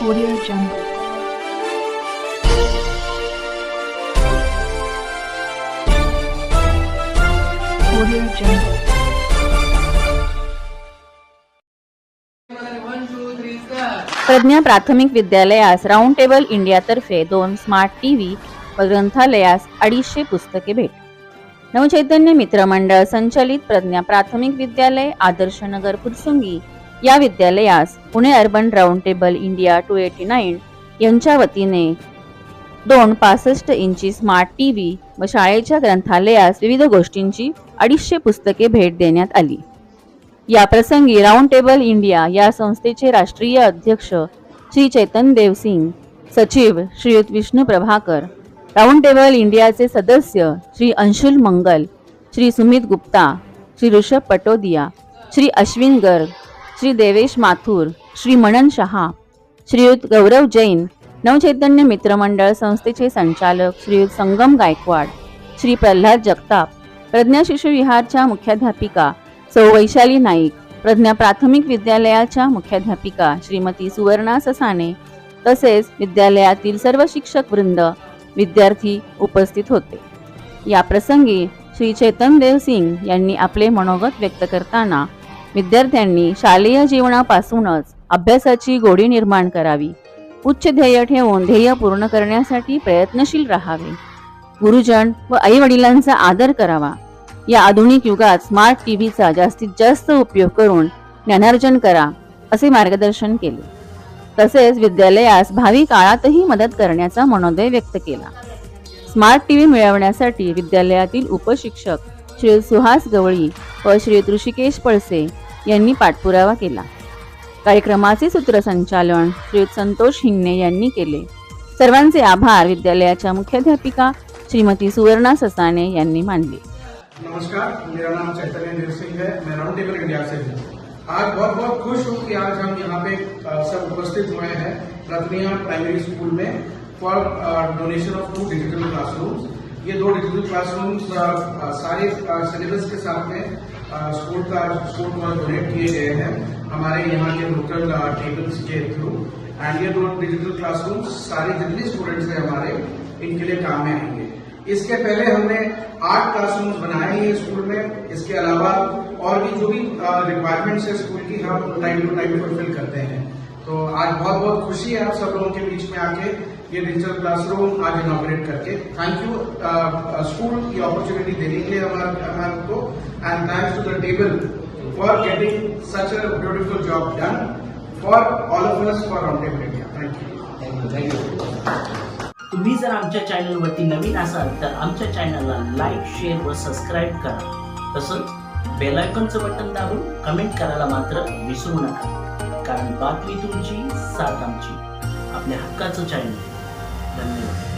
Audio Jungle. Audio Jungle. Pragya प्राथमिक विद्यालयास round table इंडियातर्फे दोन smart TV व ग्रंथालयास अडीचशे पुस्तके भेट नवचैतन्य मित्रमंडळ संचलित प्रज्ञा प्राथमिक विद्यालय आदर्शनगर फुरसुंगी या विद्यालयास Pune urban round table India two eighty nine यांच्या वतीने दोन पासष्ट इंची स्मार्ट टी व्ही व शाळेच्या ग्रंथालयास विविध गोष्टींची अडीचशे पुस्तके भेट देण्यात आली. या प्रसंगी राऊंड टेबल इंडिया या संस्थेचे राष्ट्रीय अध्यक्ष श्री चैतन देव सिंग सचिव श्रीयुत विष्णू प्रभाकर राऊंड टेबल इंडियाचे सदस्य श्री अंशुल मंगल श्री सुमित गुप्ता श्री ऋषभ पटोदिया श्री अश्विन गर्ग श्री देवेश माथुर श्री मनन शहा श्रीयुत गौरव जैन नवचैतन्य मित्रमंडळ संस्थेचे संचालक श्रीयुत संगम गायकवाड श्री प्रल्हाद जगताप प्रज्ञा शिशुविहारच्या मुख्याध्यापिका सौ वैशाली नाईक प्रज्ञा प्राथमिक विद्यालयाच्या मुख्याध्यापिका श्रीमती सुवर्णा ससाने तसेच विद्यालयातील सर्व शिक्षक वृंद विद्यार्थी उपस्थित होते. या प्रसंगी श्री चेतन देव सिंग यांनी आपले मनोगत व्यक्त करताना विद्यार्थ्यांनी शालेय जीवनापासूनच अभ्यासाची गोडी निर्माण करावी. उच्च ध्येय ठेवून ध्येय पूर्ण करण्यासाठी प्रयत्नशील राहावे. गुरुजन व आई वडिलांचा आदर करावा. या आधुनिक युगात स्मार्ट टीव्हीचा जास्तीत जास्त उपयोग करून ज्ञानार्जन करा असे मार्गदर्शन केले. तसेच विद्यालयास भावी काळातही मदत करण्याचा मनोदय व्यक्त केला. स्मार्ट टीव्ही मिळवण्यासाठी विद्यालयातील उपशिक्षक श्री सुहास गवळी व श्री ऋषिकेश पळसे यांनी पाठपुरावा केला. कार्यक्रमाचे सूत्रसंचालन श्रीयुत संतोष हिंगणे यांनी केले. सर्वांचे आभार विद्यालयाच्या मुख्याध्यापिका श्रीमती सुवर्णा ससाने यांनी मानले. नमस्कार मेरा नाम चैतन्य देव सिंह है मैं राउंड टेबल इंडिया से हूँ। आज बहुत बहुत खुश हूँ कि आज हम यहाँ पे सब उपस्थित हुए हैं रत्निया प्राइमरी स्कूल में for donation of two digital classrooms. ये दो डिजिटल क्लासरूम्स सारे सिलेबस के साथ में स्कूल का स्कूल को डोनेट किए गए हैं हमारे यहाँ के लोकल टेबल्स के थ्रू एंड ये दो डिजिटल क्लासरूम्स सारे जितने स्टूडेंट्स हैं हमारे, इनके लिए काम में आएँगे. इसके पहले हमने आठ क्लासरूम्स बनाए हैं स्कूल में. इसके अलावा और भी जो भी रिक्वायरमेंट्स है स्कूल की, हम टाइम टू टाइम फुलफिल करते हैं. तो आज बहुत बहुत खुशी है आप सब लोगों के बीच में आके ये डिजिटल क्लासरूम आज इनोग्रेट करके थैंक यू स्कूल की अपॉर्चुनिटी देने के लिए हमारे को and thanks to the table for getting such a beautiful job done for all of us for on table India thank you तुम्ही जर आमच्या चॅनलवरती नवीन असाल तर आमच्या चॅनलला लाईक शेअर व सबस्क्राईब करा. तसंच बेलायकॉनचं बटन दाबून कमेंट करायला मात्र विसरू नका. कारण बातमी तुमची साथ आमची. आपल्या हक्काचं चॅनल than me.